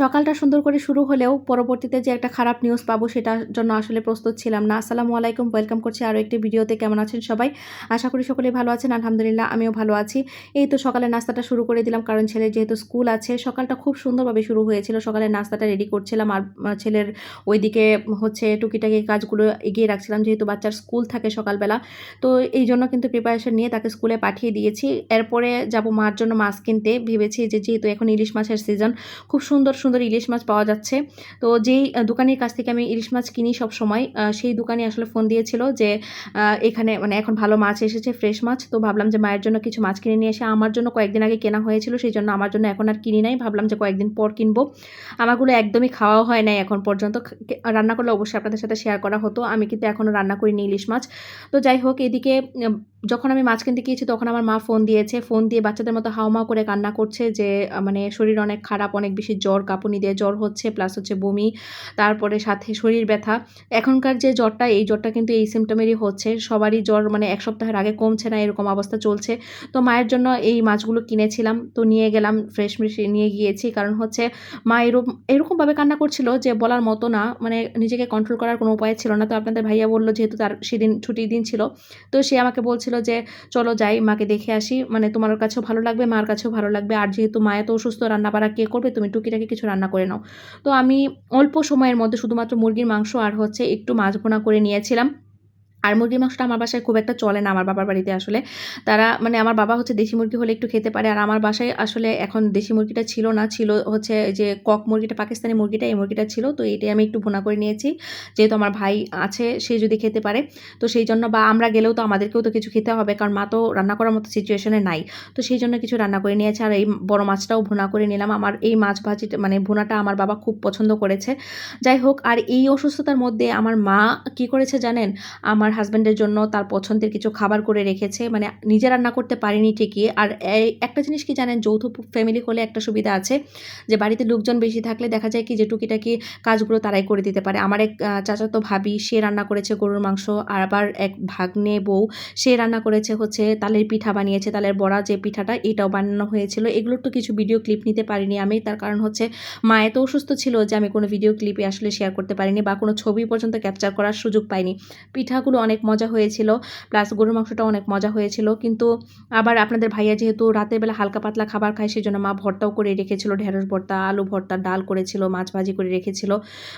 সকালটা সুন্দর করে শুরু হলেও পরবর্তীতে যে একটা খারাপ নিউজ পাবো সেটার জন্য আসলে প্রস্তুত ছিলাম না। আসসালামু আলাইকুম ওয়েলকাম করছি আরও একটি ভিডিওতে। কেমন আছেন সবাই? আশা করি সকলেই ভালো আছেন। আলহামদুলিল্লাহ, আমিও ভালো আছি। এই তো সকালের নাস্তাটা শুরু করে দিলাম, কারণ ছেলে যেহেতু স্কুল আছে, সকালটা খুব সুন্দরভাবে শুরু হয়েছিল। সকালের নাস্তাটা রেডি করছিলাম আর ছেলের ওইদিকে হচ্ছে টুকিটাকি কাজগুলো এগিয়ে রাখছিলাম, যেহেতু বাচ্চার স্কুল থাকে সকালবেলা। তো এই জন্য কিন্তু প্রিপারেশন নিয়ে তাকে স্কুলে পাঠিয়ে দিয়েছি। এরপরে যাব মার জন্য মাছ কিনতে। ভেবেছি যে যেহেতু এখন ইলিশ মাছের সিজন খুব সুন্দর সুন্দর ইলিশ মাছ পাওয়া যাচ্ছে। তো যেই দোকানের কাছ থেকে আমি ইলিশ মাছ কিনি সব সময় সেই দোকানে আসলে ফোন দিয়েছিল যে এখানে মানে এখন ভালো মাছ এসেছে, ফ্রেশ মাছ। তো ভাবলাম যে মায়ের জন্য কিছু মাছ কিনে নিয়ে এসে আমার জন্য কয়েকদিন আগে কেনা হয়েছিল, সেই জন্য আমার জন্য এখন আর কিনি নাই। ভাবলাম যে কয়েকদিন পর কিনবো। আমারগুলো একদমই খাওয়া হয় নাই এখন পর্যন্ত। রান্না করলে অবশ্যই আপনাদের সাথে শেয়ার করা হতো। আমি কিন্তু এখনও রান্না করিনি ইলিশ মাছ। তো যাই হোক, এদিকে যখন আমি মাছ কিনতে গিয়েছি, তখন আমার মা ফোন দিয়েছে। ফোন দিয়ে বাচ্চাদের মতো হাওমাও করে কান্না করছে যে মানে শরীর অনেক খারাপ, অনেক বেশি জ্বর কাঁপুনি দিয়ে জ্বর হচ্ছে প্লাস হচ্ছে বমি, তারপরে সাথে শরীর ব্যথা। এখনকার যে জ্বরটা, এই জ্বরটা কিন্তু এই সিমটমেরই হচ্ছে। সবারই জ্বর মানে এক সপ্তাহের আগে কমছে না, এরকম অবস্থা চলছে। তো মায়ের জন্য এই মাছগুলো কিনেছিলাম, তো নিয়ে গেলাম ফ্রেশ নিয়ে গিয়েছি। কারণ হচ্ছে মা এরকম এরকমভাবে কান্না করছিল যে বলার মতো না মানে নিজেকে কন্ট্রোল করার কোনো উপায় ছিল না। তো আপনাদের ভাইয়া বলল যেহেতু তার সেদিন ছুটির দিন ছিল, তো সে আমাকে বলছিল যে, চলো যাই, মাকে দেখে আসি। মানে তোমার কাছেও ভালো লাগবে, মার কাছেও ভালো লাগবে। আর যেহেতু মায়া তো অসুস্থ রান্না বাড়া কে করবে? তুমি টুকিটাকে রান্না করে নাও। তো আমি অল্প সময়ের মধ্যে শুধুমাত্র মুরগির মাংস আর হচ্ছে একটু মাছ ভোনা করে নিয়েছিলাম। আর মুরগির মাংসটা আমার বাসায় খুব একটা চলে না আমার বাবার বাড়িতে আসলে। তারা মানে আমার বাবা হচ্ছে দেশি মুরগি হলে একটু খেতে পারে আর আমার বাসায় আসলে এখন দেশি মুরগিটা ছিল না, ছিল হচ্ছে যে কক মুরগিটা, পাকিস্তানি মুরগিটা এই মুরগিটা ছিল। তো এটাই আমি একটু ভুনা করে নিয়েছি। যেহেতু আমার ভাই আছে, সে যদি খেতে পারে। তো সেই জন্য বা আমরা গেলেও তো আমাদেরকেও তো কিছু খেতে হবে কারণ মা তো রান্না করার মতো সিচুয়েশনে নাই। তো সেই জন্য কিছু রান্না করে নিয়েছে আর এই বড় মাছটাও ভুনা করে নিলাম। আমার এই মাছ ভাজিটা মানে ভুনাটা আমার বাবা খুব পছন্দ করেছে। যাই হোক, আর এই অসুস্থতার মধ্যে আমার মা কি করেছে জানেন? আমার হাজব্যান্ডের জন্য তার পছন্দের কিছু খাবার করে রেখেছে। মানে নিজে রান্না করতে পারিনি ঠিকই। আর একটা জিনিস কি জানেন, যৌথ ফ্যামিলি হলে একটা সুবিধা আছে যে, বাড়িতে লোকজন বেশি থাকলে দেখা যায় কি যে, টুকিটাকি কাজগুলো তারাই করে দিতে পারে। আমার এক চাচাতো ভাবি, সে রান্না করেছে গরুর মাংস। আর আবার এক ভাগ্নে বউ, সে রান্না করেছে হচ্ছে তালের পিঠা বানিয়েছে। তালের বড়া যে পিঠাটা, এটাও বানানো হয়েছিল। এগুলোর তো কিছু ভিডিও ক্লিপ নিতে পারিনি আমি। তার কারণ হচ্ছে মা এত অসুস্থ ছিল যে, আমি কোনো ভিডিও ক্লিপে আসলে শেয়ার করতে পারিনি বা কোনো ছবি পর্যন্ত ক্যাপচার করার সুযোগ পাইনি। পিঠাগুলো অনেক মজা হয়েছিল প্লাস গরুর মাংসটা অনেক মজা হয়েছিল। কিন্তু আবার আপনাদের ভাইয়া যেহেতু রাতের বেলা হালকা পাতলা খাবার খায় সেই জন্য মা ভর্তাও করে রেখেছিল। ঢেঁড়স ভর্তা, আলু ভর্তা, ডাল করেছিল, মাছ ভাজি করে রেখেছিল।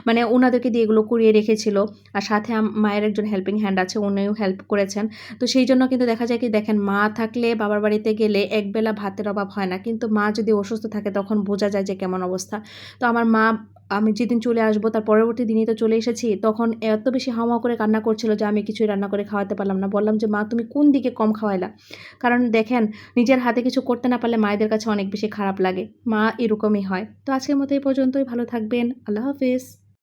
মানে ওনাদেরকে দিয়ে এগুলো করিয়ে রেখেছিল। আর সাথে মায়ের একজন হেল্পিং হ্যান্ড আছে, উনিও হেল্প করেছেন। তো সেই জন্য কিন্তু দেখা যায় কি, দেখেন মা থাকলে বাবার বাড়িতে গেলে একবেলা ভাতের অভাব হয় না। কিন্তু মা যদি অসুস্থ থাকে, তখন বোঝা যায় যে কেমন অবস্থা। তো আমার মা আমি যেদিন চলে আসব, তার পরবর্তী দিনই তো চলে এসেছি, তখন এত বেশি হাওয়া করে কান্না করছিল যে আমি কিছুই রান্না করে খাওয়াতে পারলাম না। বললাম যে, মা, তুমি কোন দিকে কম খাওয়াইলা? কারণ দেখেন, নিজের হাতে কিছু করতে না পারলে মায়েদের কাছে অনেক বেশি খারাপ লাগে। মা এরকমই হয়। তো আজকের মতো এই পর্যন্তই। ভালো থাকবেন। আল্লাহ হাফিজ।